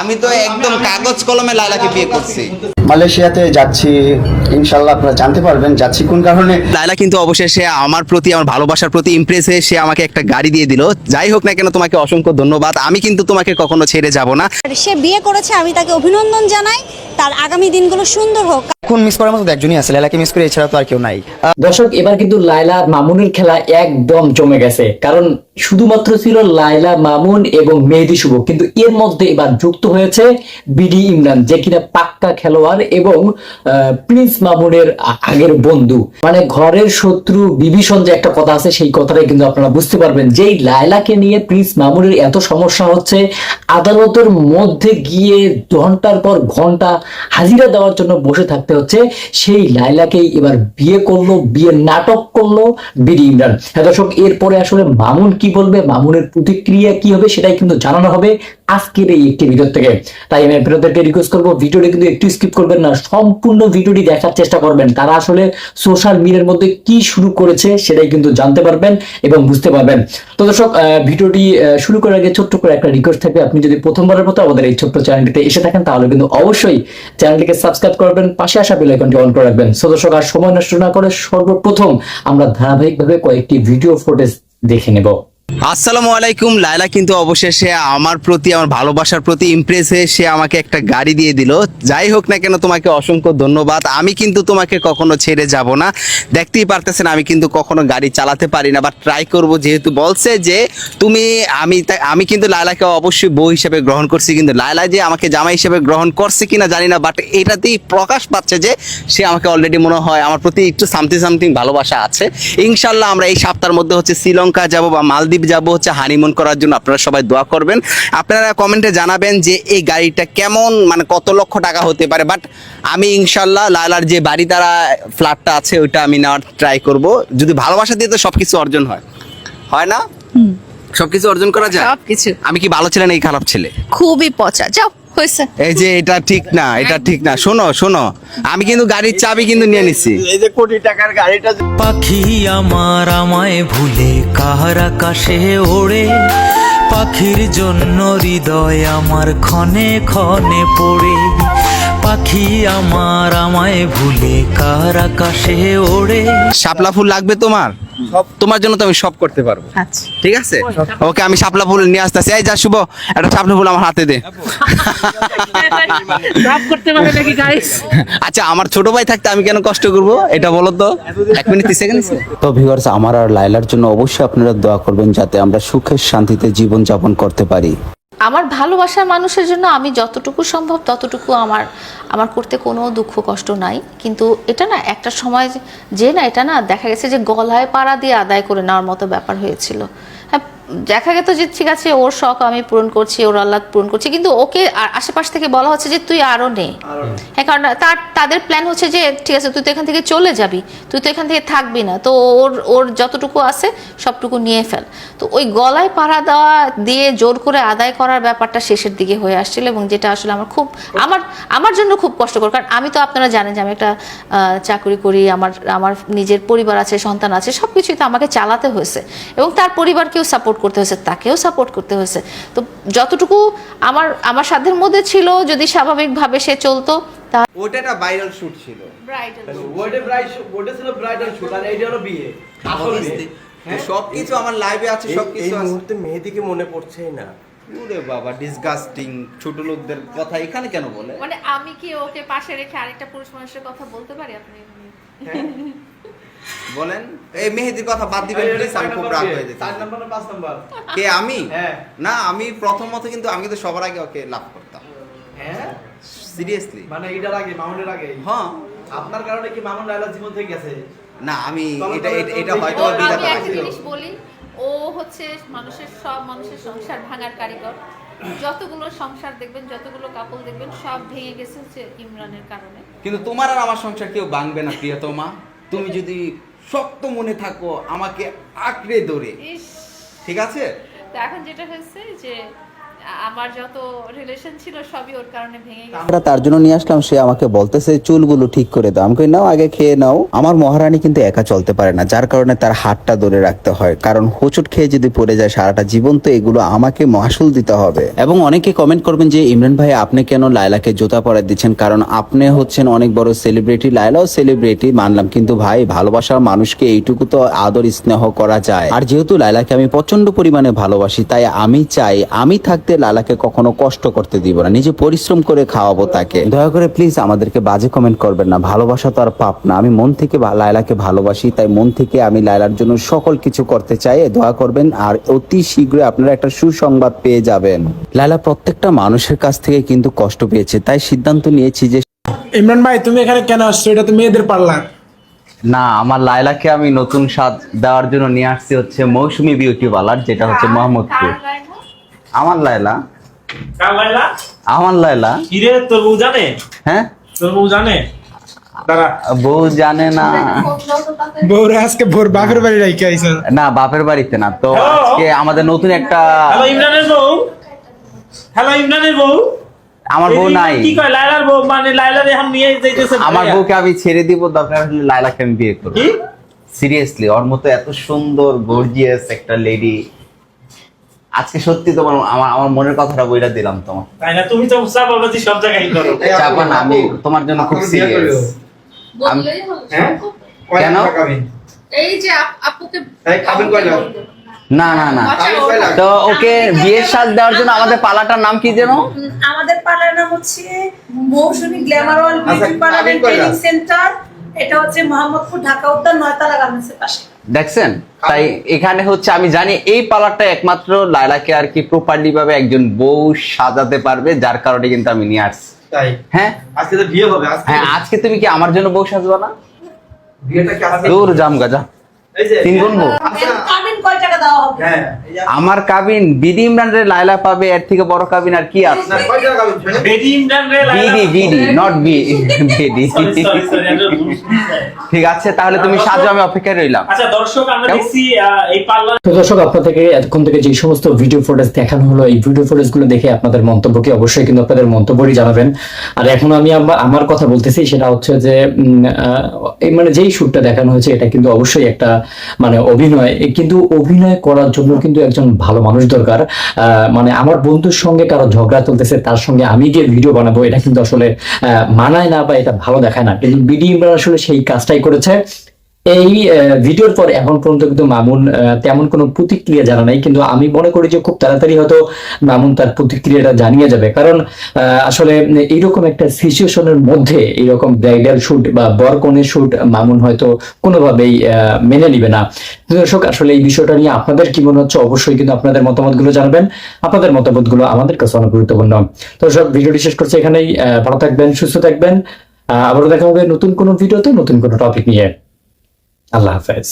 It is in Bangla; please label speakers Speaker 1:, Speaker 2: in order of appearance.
Speaker 1: আমি তো একদম কাগজ কলমে লাইলাকে বিয়ে করছি।
Speaker 2: মালয়েশিয়াতে যাচ্ছি ইনশাল্লাহ আপনারা জানতে পারবেন যাচ্ছি কোন কারণে।
Speaker 1: লাইলা কিন্তু অবশেষে আমার প্রতি আমার ভালোবাসার প্রতি ইমপ্রেস হয়ে সে আমাকে একটা গাড়ি দিয়ে দিল। যাই হোক না কেন তোমাকে অসংখ্য ধন্যবাদ। আমি কিন্তু তোমাকে কখনো ছেড়ে যাব না।
Speaker 3: সে বিয়ে করেছে আমি তাকে অভিনন্দন জানাই। তার আগামী দিনগুলো সুন্দর হোক।
Speaker 2: এখন মিস করার মতো একজনই আছে লাইলাকে মিস করে এছাড়া তো আর কেউ নাই।
Speaker 4: দর্শক এবার কিন্তু লাইলা মামুনের খেলা একদম জমে গেছে। কারণ শুধুমাত্র ছিল লাইলা মামুন এবং মেহেদি শুভ। কিন্তু এর মধ্যে এবার যুক্ত হয়েছে বিডি ইমরান, যে কিনা পাক্কা খেলোয়াড় এবং প্রিন্স মামুনের আগের বন্ধু। মানে ঘরের শত্রু বিভীষণ যে একটা কথা আছে, সেই কথাটাই কিন্তু আপনারা বুঝতে পারবেন যেই লাইলাকে নিয়ে প্রিন্স মামুনের এত সমস্যা হচ্ছে। আদালতের মধ্যে গিয়ে ঘণ্টার পর ঘণ্টা হাজিরা দেওয়ার জন্য বসে থাকতে হচ্ছে। সেই লাইলাকেই এবার বিয়ে করল বিয়ে নাটক করল বিডি ইমরান। হ্যাঁ দর্শক, এরপরে আসলে মামুন কি বলবে? মামুনের প্রতিক্রিয়া কি হবে সেটাই কিন্তু জানানো হবে আজকের এই একটি ভিডিও থেকে। তাই আমি আপনাদেরকে রিকোয়েস্ট করব। ভিডিওটি কিন্তু একটু স্কিপ করবেন না, সম্পূর্ণ ভিডিওটি দেখার চেষ্টা করবেন। তারা আসলে সোশ্যাল মিডিয়ার মধ্যে কি শুরু করেছে সেটাই কিন্তু জানতে পারবেন এবং বুঝতে পারবেন। তো দর্শক ভিডিওটি শুরু করার আগে ছোট্ট করে একটা রিকোয়েস্ট থাকবে। আপনি যদি প্রথমবারের মতো আমাদের এই ছোট্ট চ্যানেলটিতে এসে থাকেন, তাহলে কিন্তু অবশ্যই চ্যানেলটিকে সাবস্ক্রাইব করবেন, পাশে আসা বেল আইকনটি অন করে রাখবেন। সো দর্শক, আর সময় নষ্ট না করে সর্বপ্রথম আমরা ধারাবাহিকভাবে কয়েকটি ভিডিও ফুটেজ দেখে নেব।
Speaker 1: আসসালামু আলাইকুম। লাইলা কিন্তু অবশেষে আমার প্রতি, আমার ভালোবাসার প্রতি ইমপ্রেস হয়ে সে আমাকে একটা গাড়ি দিয়ে দিল। যাই হোক না কেন তোমাকে অসংখ্য ধন্যবাদ। আমি কিন্তু তোমাকে কখনো ছেড়ে যাব না। দেখতেই পারতেছেন, আমি কিন্তু কখনো গাড়ি চালাতে পারি না বা ট্রাই করব যেহেতু বলছে যে তুমি, আমি আমি কিন্তু লাইলাকে অবশ্যই বউ হিসেবে গ্রহণ করছি, কিন্তু লাইলা যে আমাকে জামাই হিসেবে গ্রহণ করছে কিনা জানি না বাট এটাতেই প্রকাশ পাচ্ছে যে সে আমাকে অলরেডি মনে হয় আমার প্রতি একটু সামথিং সামথিং ভালোবাসা আছে। ইনশাল্লাহ আমরা এই সপ্তাহের মধ্যে হচ্ছে শ্রীলঙ্কা যাব বা মালদ্বীপ যাব হচ্ছে হানিমুন করার জন্য। আপনারা সবাই দোয়া করবেন। আপনারা কমেন্টে জানাবেন যে এই গাড়িটা কেমন মানে কত লক্ষ টাকা হতে পারে। বাট আমি ইনশাল্লাহ লালার যে বাড়ি তারা ফ্ল্যাটটা আছে ওইটা আমি নেওয়ার ট্রাই করব। যদি ভালোবাসা দিয়ে তো সব কিছু অর্জন হয়। হয় না? সবকিছু অর্জন করা যায়?
Speaker 5: সবকিছু।
Speaker 1: আমি কি ভালো ছিলেন এই খারাপ ছেলে?
Speaker 5: খুবই পচা। যাও। হয়েছে।
Speaker 1: এই যে এটা ঠিক না এটা ঠিক না। শোনো শোনো আমি কিন্তু গাড়ির চাবি কিন্তু নিয়ে নিছি।
Speaker 6: পাখি আমার আমায় ভুলে কাহার আকাশে ওড়ে। পাখির জন্য হৃদয় আমার ক্ষণে ক্ষণে পড়ে। পাখি আমার আমায় ভুলে কাহার আকাশে ওড়ে?
Speaker 1: শাপলা ফুল লাগবে তোমার? তোমার জন্য তো আমি সব করতে পারব।
Speaker 5: আচ্ছা।
Speaker 1: ঠিক আছে? ওকে আমি শাপলা ফুল নিয়ে আসতেছি। এই যা শুভ একটা শাপলা ফুল আমার হাতে দে।
Speaker 5: ড্রপ করতে পারে নাকি গাইস
Speaker 1: আচ্ছা আমার ছোট ভাই থাকতে আমি কেন কষ্ট করব? এটা বলো তো। এক মিনিট তিরিশ সেকেন্ড।
Speaker 7: তো ভিউয়ার্স আমার আর লাইলার জন্য অবশ্যই আপনারা দোয়া করবেন যাতে আমরা সুখের শান্তিতে জীবন যাপন করতে পারি।
Speaker 8: আমার ভালোবাসার মানুষের জন্য আমি যতটুকু সম্ভব, ততটুকু আমার আমার করতে কোনো দুঃখ, কষ্ট নাই। কিন্তু এটা না একটা সময় যে- না, এটা না দেখা গেছে যে গলায় পাড়া দিয়ে আদায় করে নেওয়ার মতো ব্যাপার হয়েছিল। হ্যাঁ দেখা গেত যে ঠিক আছে ওর শখ আমি পূরণ করছি ওর আহ্লাদ পূরণ করছি কিন্তু ওকে আশেপাশ থেকে বলা হচ্ছে যে তুই আরও নে। হ্যাঁ কারণ তার তাদের প্ল্যান হচ্ছে যে ঠিক আছে তুই তো এখান থেকে চলে যাবি তুই তো এখান থেকে থাকবি না তো ওর ওর যতটুকু আছে সবটুকু নিয়ে ফেল। তো ওই গলায় পাড়া দেওয়া দিয়ে জোর করে আদায় করার ব্যাপারটা শেষের দিকে হয়ে আসছিল এবং যেটা আসলে আমার খুব আমার আমার জন্য খুব কষ্টকর কারণ আমি তো আপনারা জানেন যে আমি একটা চাকরি করি আমার আমার নিজের পরিবার আছে সন্তান আছে সব কিছুই তো আমাকে চালাতে হয়েছে। এবং তার পরিবারকেও সাপোর্ট করতে হয়েছে তাকেও সাপোর্ট করতে হয়েছে। তো যতটুকু আমার আমার সাধ্যের মধ্যে ছিল যদি স্বাভাবিকভাবে সে চলতো তা
Speaker 1: ওটা একটা ভাইরাল শুট ছিল। সবকিছু আমার লাইভে আছে সবকিছু
Speaker 9: এই মুহূর্তে মেহেদিকে মনে পড়ছেই না।
Speaker 1: ওরে বাবা ডিসগাস্টিং ছোট লোকদের কথা এখানে কেন বলে?
Speaker 8: মানে আমি কি ওকে পাশে রেখে আরেকটা পুরুষ মানুষের কথা বলতে পারি আপনি?
Speaker 1: বলেন। এই মেহেদির কথা বাদ দিবেন প্লিজ আমি খুব রাগ হয়ে যেতে কে আমি?
Speaker 9: হ্যাঁ।
Speaker 1: না আমি প্রথমত কিন্তু আমি কিন্তু সবার আগে ওকে লাভ করতাম।
Speaker 9: হ্যাঁ?
Speaker 1: সিরিয়াসলি
Speaker 9: মানে এটার আগে মামুনের আগে?
Speaker 1: হ্যাঁ।
Speaker 9: আপনার কারণে কি মামুন লাইলা জীবন থেকে গেছে?
Speaker 1: না আমি এটা এটা- হয়তো
Speaker 8: আমি একটা জিনিস বলি ও হচ্ছে মানুষের সব মানুষের সংসার ভাঙার কারিগর। যতগুলো সংসার দেখবেন যতগুলো কাপল দেখবেন সব ভেঙে গেছে হচ্ছে ইমরানের কারণে।
Speaker 1: কিন্তু তোমার আর আমার সংসার কেউ ভাঙবে না প্রিয়তমা। তুমি যদি শক্ত মনে থাকো আমাকে আঁকড়ে ধরে।
Speaker 8: ইস।
Speaker 1: ঠিক আছে?
Speaker 8: তো এখন যেটা হয়েছে যে আমার যত রিলেশন ছিল সবই ওর কারণে ভেঙে গেছে।
Speaker 7: আমরা তার জন্য নিয়ে আসলাম সে আমাকে বলতেছে চুলগুলো ঠিক করে দাও। আমি কই নাও আগে খেয়ে নাও। আমার মহারানী কিন্তু একা চলতে পারে না যার কারণে তার হাতটা ধরে রাখতে হয়। কারণ হোঁচট খেয়ে যদি পড়ে যায় সারাটা জীবন তো এগুলো আমাকে মাসুল দিতে হবে। এবং অনেকে কমেন্ট করবেন যে ইমরান ভাই আপনি কেন লায়লাকে জুতা পরাই দিচ্ছেন? কারণ আপনি হচ্ছেন অনেক বড় সেলিব্রিটি লায়লাও সেলিব্রিটি মানলাম। কিন্তু ভাই ভালোবাসার মানুষকে এইটুকু তো আদর স্নেহ করা যায়। আর যেহেতু লায়লাকে আমি প্রচণ্ড পরিমাণে ভালোবাসি তাই আমি চাই আমি থাকতে লালাকে কখনো কষ্ট করতে দিব না। নিজে পরিশ্রম করে খাওয়াবো তাকে। দয়া করে প্লিজ আমাদেরকে বাজে কমেন্ট করবেন না। ভালোবাসা তো আর পাপ না। আমি মন থেকে লায়লাকে ভালোবাসি তাই মন থেকে আমি লায়লার জন্য সকল কিছু করতে চাই। দয়া করবেন আর অতি শীঘ্রই আপনারা একটা সুসংবাদ পেয়ে যাবেন। লায়লা প্রত্যেকটা মানুষের কাছ থেকে কিন্তু কষ্ট পেয়েছে। তাই সিদ্ধান্ত নিয়েছি যে
Speaker 10: ইমরান ভাই তুমি এখানে কেন আসছো? এটা তো মেয়েদের পার্লার
Speaker 1: না আমার লায়লাকে আমি নতুন স্বাদ দেওয়ার জন্য নিয়ে আসছি হচ্ছে মৌসুমী বিউটি পার্লার যেটা হচ্ছে মোহাম্মদপুর। আমার লায়লা।
Speaker 10: কার লাইলা
Speaker 1: আমার লায়লা।
Speaker 10: কিরে তোর বউ জানে?
Speaker 1: হ্যাঁ?
Speaker 10: তোর বউ জানে?
Speaker 1: বউ জানে না।
Speaker 10: বউরে আজকে ভোর বাপের বাড়ি রাইকে আইছে।
Speaker 1: না বাপের বাড়িতে না তো আজকে আমাদের নতুন একটা
Speaker 10: হ্যালো ইমরানের বউ? হ্যালো ইমরানের বউ?
Speaker 1: আমার বউ নাই।
Speaker 10: কি কয় লাইলার বউ? মানে লাইলার এখন নিয়ে যাইতেছে
Speaker 1: আমার বউকে আমি ছেড়ে দিব দরকার হলে লাইলাকে আমি বিয়ে করব
Speaker 10: কি?
Speaker 1: সিরিয়াসলি ওর মতো এত সুন্দর গর্জিয়াস একটা লেডি আজকে সত্যি তোমার আমার আমার মনের কথাটা বইটা দিলাম তোমার
Speaker 10: তাই না? তুমি তো চাপাবাজি সব জায়গায় করো।
Speaker 1: চাপা না আমি তোমার জন্য খুব সিরিয়াস কেন?
Speaker 8: এই যে আপ- আপুকে
Speaker 1: না না না। তো ওকে বিয়ের সাজ দেওয়ার জন্য আমাদের পালাটার নাম কি যেন?
Speaker 11: আমাদের পার্লার নাম হচ্ছে Mousumi glamour wall beauty parlour and training centre. এটা হচ্ছে মোহাম্মদপুর ঢাকা উদ্যান নয়তলা গার্মেন্টসের পাশে।
Speaker 1: দেখছেন? তাই এখানে হচ্ছে আমি জানি এই পার্লারটা একমাত্র লায়লাকে আর কি প্রপারলি ভাবে একজন বউ সাজাতে পারবে যার কারণে কিন্তু আমি নিয়ে আসছি।
Speaker 9: তাই?
Speaker 1: হ্যাঁ?
Speaker 9: আজকে তো বিয়ে হবে আজকে
Speaker 1: হ্যাঁ আজকে তুমি কি আমার জন্য বউ সাজবা না?
Speaker 9: বিয়েটা কি আজকে?
Speaker 1: দূর জাম গাজা
Speaker 9: এই যে
Speaker 1: তিন গুণ বউ
Speaker 9: হ্যাঁ।
Speaker 1: আমার কাবিন বিডি ইমরানের লাইলা পাবে এর থেকে বড় কাবিন আর কি আছে?
Speaker 9: শুনে?
Speaker 10: ইমরান রে
Speaker 1: BD BD not B BD. ঠিক আছে তাহলে তুমি সাজো আমি অপেক্ষায় রইলাম।
Speaker 10: আচ্ছা দর্শক আমরা? দেখছি এই পার্লার
Speaker 4: তো দর্শক আপনাদেরকে এতক্ষণ থেকে যে সমস্ত ভিডিও ফুটেজ দেখানো হলো এই ভিডিও ফুটেজগুলো দেখে আপনাদের মন্তব্যকে অবশ্যই কিন্তু আপনাদের মন্তব্যই জানাবেন। আর এখন আমি আমার কথা বলতেছি সেটা হচ্ছে যে উম, আহ, এই মানে যেই শুটটা দেখানো হয়েছে এটা কিন্তু অবশ্যই একটা মানে অভিনয়। কিন্তু অভিনয় করার জন্য কিন্তু একজন ভালো মানুষ দরকার। মানে আমার বন্ধুর সঙ্গে কারও ঝগড়া চলতেছে, তার সঙ্গে আমি যে ভিডিও বানাবো, এটা কিন্তু আসলে মানায় না বা এটা ভালো দেখায় না। কিন্তু বিডি ইমরান আসলে সেই কাজটাই করেছে। এই ভিডিওর পর এখন পর্যন্ত কিন্তু মামুন তেমন কোনো প্রতিক্রিয়া জানা নাই। কিন্তু আমি মনে করি যে খুব তাড়াতাড়ি হয়তো মামুন তার প্রতিক্রিয়াটা জানিয়ে যাবে। কারণ আসলে এইরকম একটা সিচুয়েশনের মধ্যে এইরকম ব্রাইডাল শুট বা বরকনের শুট মামুন হয়তো কোনোভাবেই মেনে নিবে না। দর্শক, আসলে এই বিষয়টা নিয়ে আপনাদের কি মনে হচ্ছে অবশ্যই কিন্তু আপনাদের মতামতগুলো জানাবেন। আপনাদের মতামতগুলো আমাদের কাছে অনেক গুরুত্বপূর্ণ। সব ভিডিওটি শেষ করছে এখানেই। ভালো থাকবেন, সুস্থ থাকবেন। আবারও দেখা হবে নতুন কোনো ভিডিওতে নতুন কোনো টপিক নিয়ে। আল্লাহ হাফেজ।